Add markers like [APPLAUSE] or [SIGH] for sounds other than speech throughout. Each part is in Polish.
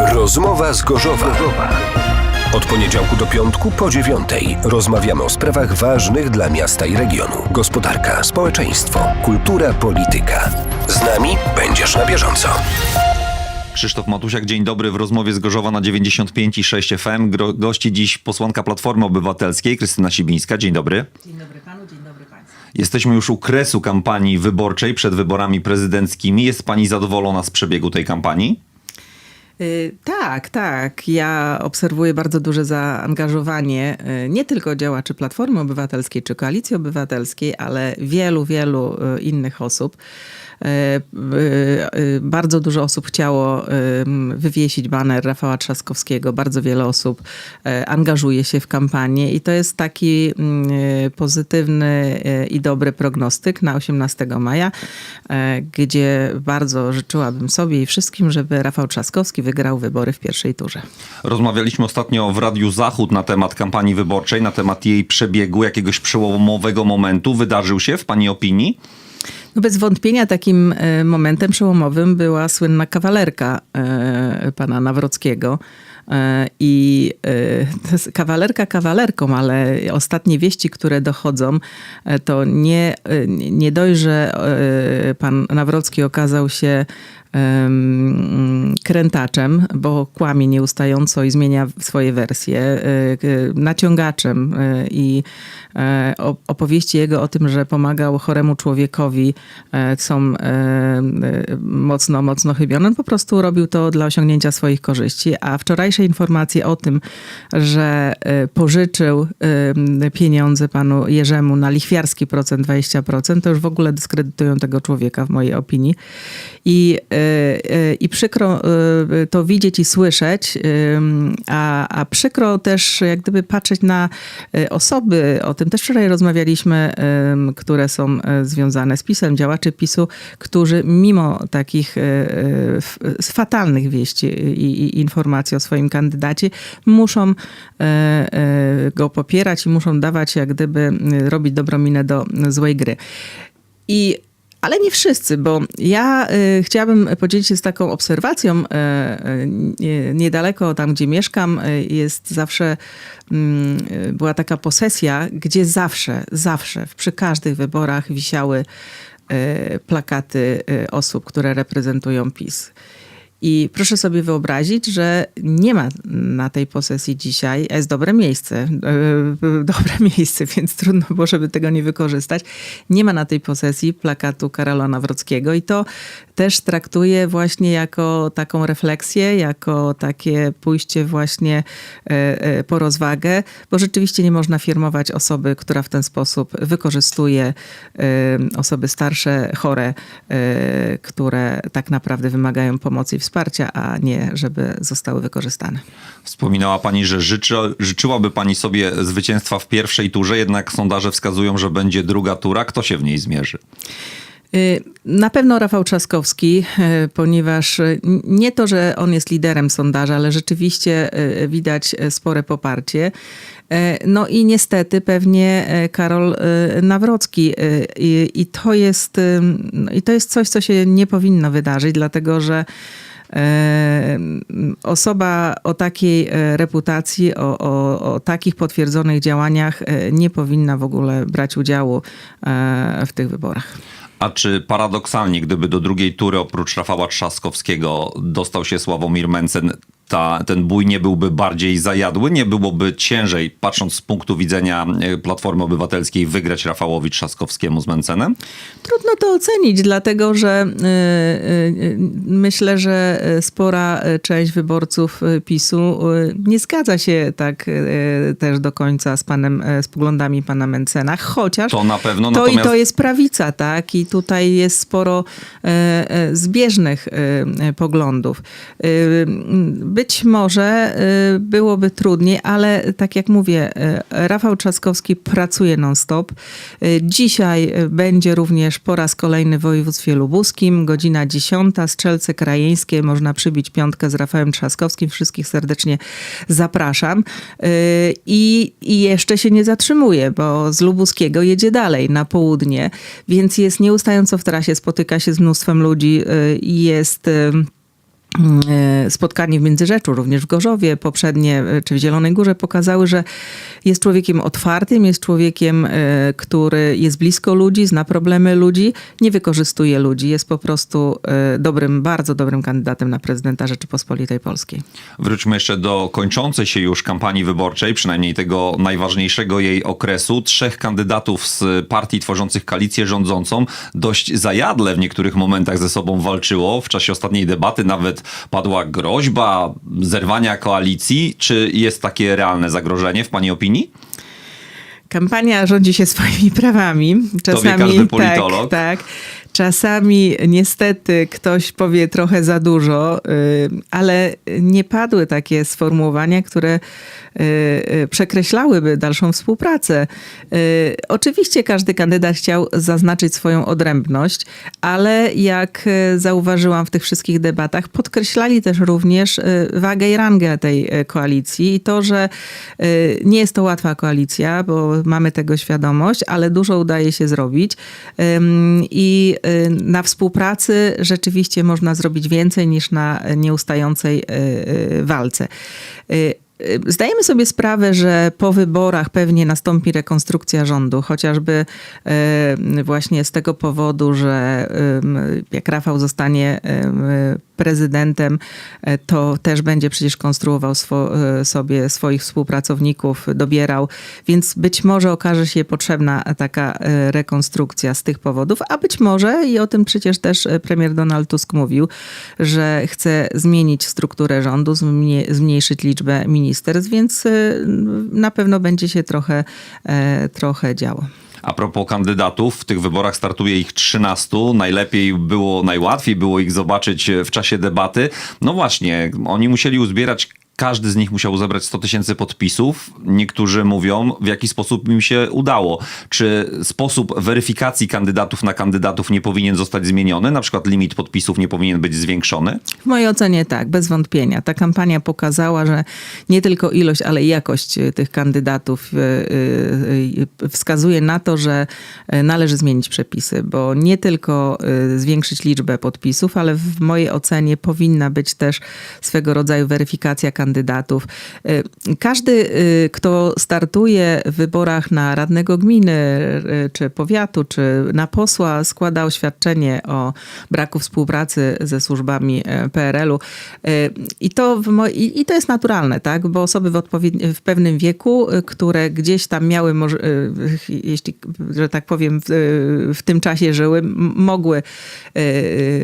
Rozmowa z Gorzowa. Od poniedziałku do piątku po dziewiątej rozmawiamy o sprawach ważnych dla miasta i regionu. Gospodarka, społeczeństwo, kultura, polityka. Z nami będziesz na bieżąco. Krzysztof Matusiak, dzień dobry w rozmowie z Gorzowa na 95,6 FM. Gro- Gości dziś posłanka Platformy Obywatelskiej, Krystyna Sibińska. Dzień dobry. Dzień dobry panu, dzień dobry państwu. Jesteśmy już u kresu kampanii wyborczej przed wyborami prezydenckimi. Jest pani zadowolona z przebiegu tej kampanii? Y, Tak, tak. Ja obserwuję bardzo duże zaangażowanie y, nie tylko działaczy Platformy Obywatelskiej czy Koalicji Obywatelskiej, ale wielu, wielu y, innych osób. Bardzo dużo osób chciało wywiesić baner Rafała Trzaskowskiego. Bardzo wiele osób angażuje się w kampanię i to jest taki pozytywny i dobry prognostyk na 18 maja, gdzie bardzo życzyłabym sobie i wszystkim, żeby Rafał Trzaskowski wygrał wybory w pierwszej turze. Rozmawialiśmy ostatnio w Radiu Zachód na temat kampanii wyborczej, na temat jej przebiegu, jakiegoś przełomowego momentu. Wydarzył się w pani opinii? No bez wątpienia takim e, momentem przełomowym była słynna kawalerka e, pana Nawrockiego. E, I kawalerka kawalerką, ale ostatnie wieści, które dochodzą, to nie, nie dość, że pan Nawrocki okazał się krętaczem, bo kłamie nieustająco i zmienia swoje wersje, e, k- naciągaczem e, i e, opowieści jego o tym, że pomagał choremu człowiekowi e, są e, e, mocno, mocno chybione. On po prostu robił to dla osiągnięcia swoich korzyści, a wczorajsze informacje o tym, że e, pożyczył e, pieniądze panu Jerzemu na lichwiarski procent 20%, to już w ogóle dyskredytują tego człowieka w mojej opinii. I, e, e, i przykro e, to widzieć i słyszeć, a, a przykro też jak gdyby patrzeć na osoby, o tym też wczoraj rozmawialiśmy, które są związane z PiSem, działacze PiSu, którzy mimo takich fatalnych wieści i, i informacji o swoim kandydacie muszą go popierać i muszą dawać jak gdyby robić dobrą minę do złej gry. I ale nie wszyscy, bo ja y, chciałabym podzielić się z taką obserwacją. Y, y, niedaleko tam, gdzie mieszkam, jest zawsze, mm, była taka posesja, gdzie zawsze, zawsze, przy każdych wyborach wisiały plakaty osób, które reprezentują PiS. I proszę sobie wyobrazić, że nie ma na tej posesji dzisiaj, a jest dobre miejsce, yy, dobre [LAUGHS] miejsce, więc trudno było, żeby tego nie wykorzystać. Nie ma na tej posesji plakatu Karola Nawrockiego i to też traktuję właśnie jako taką refleksję, jako takie pójście właśnie e, e, po rozwagę, bo rzeczywiście nie można firmować osoby, która w ten sposób wykorzystuje e, osoby starsze, chore, e, które tak naprawdę wymagają pomocy i wsparcia, a nie żeby zostały wykorzystane. Wspominała pani, że życzy, życzyłaby pani sobie zwycięstwa w pierwszej turze, jednak sondaże wskazują, że będzie druga tura. Kto się w niej zmierzy? Y, Na pewno Rafał Trzaskowski, y, ponieważ nie to, że on jest liderem sondaża, ale rzeczywiście y, widać spore poparcie. No i niestety pewnie Karol Nawrocki. I, i, to jest, I to jest coś, co się nie powinno wydarzyć, dlatego że osoba o takiej e, reputacji, o, o, o takich potwierdzonych działaniach e, nie powinna w ogóle brać udziału e, w tych wyborach. A czy paradoksalnie, gdyby do drugiej tury oprócz Rafała Trzaskowskiego dostał się Sławomir Mencen, ta, ten bój nie byłby bardziej zajadły? Nie byłoby ciężej, patrząc z punktu widzenia e, Platformy Obywatelskiej, wygrać Rafałowi Trzaskowskiemu z Mencenem? Trudno to ocenić, dlatego że y, y, myślę, że spora część wyborców PiSu nie zgadza się tak też do końca z panem, z poglądami pana Mencena, chociaż To na pewno, to i natomiast- to jest prawica, tak? I tutaj jest sporo e, e, zbieżnych e, e, poglądów. Y, Być może y, byłoby trudniej, ale tak jak mówię, e, Rafał Trzaskowski pracuje non-stop. Y, Dzisiaj będzie również po raz kolejny w województwie lubuskim, godzina 10, Strzelce Krajeńskie. Można przybić piątkę z Rafałem Trzaskowskim. Wszystkich serdecznie zapraszam. Y, I, I jeszcze się nie zatrzymuje, bo z lubuskiego jedzie dalej na południe, więc jest nieustająco w trasie, spotyka się z mnóstwem ludzi y, jest... e, spotkanie w Międzyrzeczu, również w Gorzowie, poprzednie, e, czy w Zielonej Górze pokazały, że jest człowiekiem otwartym, jest człowiekiem, e, który jest blisko ludzi, zna problemy ludzi, nie wykorzystuje ludzi, jest po prostu dobrym, bardzo dobrym kandydatem na prezydenta Rzeczypospolitej Polskiej. Wróćmy jeszcze do kończącej się już kampanii wyborczej, przynajmniej tego najważniejszego jej okresu. Trzech kandydatów z partii tworzących koalicję rządzącą dość zajadle w niektórych momentach ze sobą walczyło. W czasie ostatniej debaty nawet padła groźba zerwania koalicji. Czy jest takie realne zagrożenie w Pani opinii? Kampania rządzi się swoimi prawami. wie każdy politolog. Tak, tak. Czasami niestety ktoś powie trochę za dużo, y, ale nie padły takie sformułowania, które y, y, przekreślałyby dalszą współpracę. Oczywiście każdy kandydat chciał zaznaczyć swoją odrębność, ale jak zauważyłam w tych wszystkich debatach, podkreślali też również wagę i rangę tej koalicji i to, że nie jest to łatwa koalicja, bo mamy tego świadomość, ale dużo udaje się zrobić i na współpracy rzeczywiście można zrobić więcej niż na nieustającej y, y, walce. Y, y, Zdajemy sobie sprawę, że po wyborach pewnie nastąpi rekonstrukcja rządu, chociażby y, właśnie z tego powodu, że jak Rafał zostanie prezydentem, e, to też będzie przecież konstruował swo, sobie swoich współpracowników, dobierał, więc być może okaże się potrzebna taka rekonstrukcja z tych powodów, a być może, i o tym przecież też premier Donald Tusk mówił, że chce zmienić strukturę rządu, zmnie, zmniejszyć liczbę ministerstw, więc e, na pewno będzie się trochę, e, trochę działo. A propos kandydatów, w tych wyborach startuje ich 13. Najlepiej było, najłatwiej było ich zobaczyć w czasie debaty. No właśnie, oni musieli uzbierać. Każdy z nich musiał zebrać 100 tysięcy podpisów. Niektórzy mówią, w jaki sposób im się udało. Czy sposób weryfikacji kandydatów na kandydatów nie powinien zostać zmieniony? Na przykład limit podpisów nie powinien być zwiększony? W mojej ocenie tak, bez wątpienia. Ta kampania pokazała, że nie tylko ilość, ale i jakość y, tych kandydatów y, y, wskazuje na to, że należy zmienić przepisy, bo nie tylko zwiększyć liczbę podpisów, ale w mojej ocenie powinna być też swego rodzaju weryfikacja kandydatów. Y, Każdy, y, kto startuje w wyborach na radnego gminy, y, czy powiatu, czy na posła, składa oświadczenie o braku współpracy ze służbami PRL-u. I to, i, to jest naturalne, tak? Bo osoby w, odpowiedni- w pewnym wieku, które gdzieś tam miały, jeśli, że tak powiem, w, w tym czasie żyły, mogły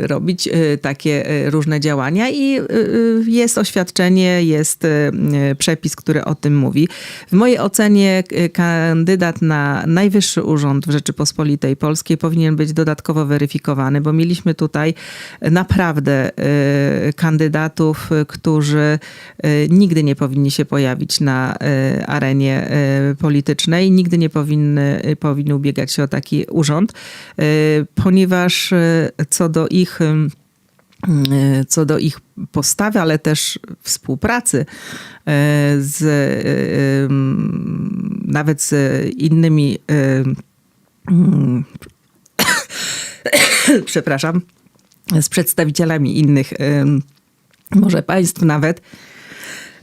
robić takie różne działania i jest oświadczenie, jest y, przepis, który o tym mówi. W mojej ocenie y, kandydat na najwyższy urząd w Rzeczypospolitej Polskiej powinien być dodatkowo weryfikowany, bo mieliśmy tutaj naprawdę y, kandydatów, którzy nigdy nie powinni się pojawić na arenie politycznej, nigdy nie powinny, powinny ubiegać się o taki urząd, ponieważ co do ich co do ich postawy, ale też współpracy y, z y, nawet z innymi y, [COUGHS] przepraszam, z przedstawicielami innych może państw nawet.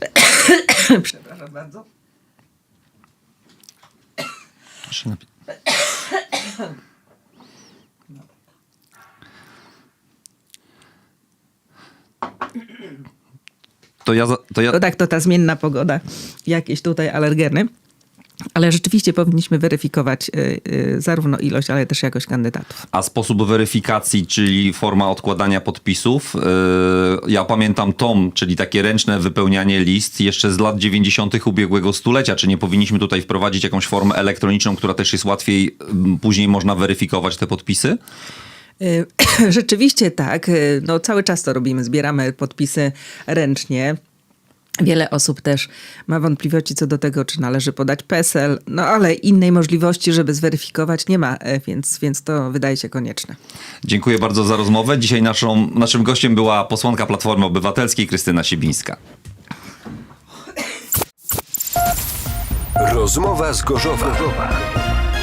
[COUGHS] przepraszam bardzo. [COUGHS] To ja, to ja, To tak, to ta zmienna pogoda, jakieś tutaj alergeny. Ale rzeczywiście powinniśmy weryfikować y, y, zarówno ilość, ale też jakość kandydatów. A sposób weryfikacji, czyli forma odkładania podpisów, yy, ja pamiętam tom, czyli takie ręczne wypełnianie list jeszcze z lat 90. ubiegłego stulecia. Czy nie powinniśmy tutaj wprowadzić jakąś formę elektroniczną, która też jest łatwiej, później można weryfikować te podpisy? Y, [CLEARS THROAT] Rzeczywiście tak. Y, No, cały czas to robimy. Zbieramy podpisy ręcznie. Wiele osób też ma wątpliwości co do tego, czy należy podać PESEL, no ale innej możliwości, żeby zweryfikować nie ma, e, więc, więc to wydaje się konieczne. Dziękuję bardzo za rozmowę. Dzisiaj naszą, naszym gościem była posłanka Platformy Obywatelskiej Krystyna Sibińska. Rozmowa z Gorzowa.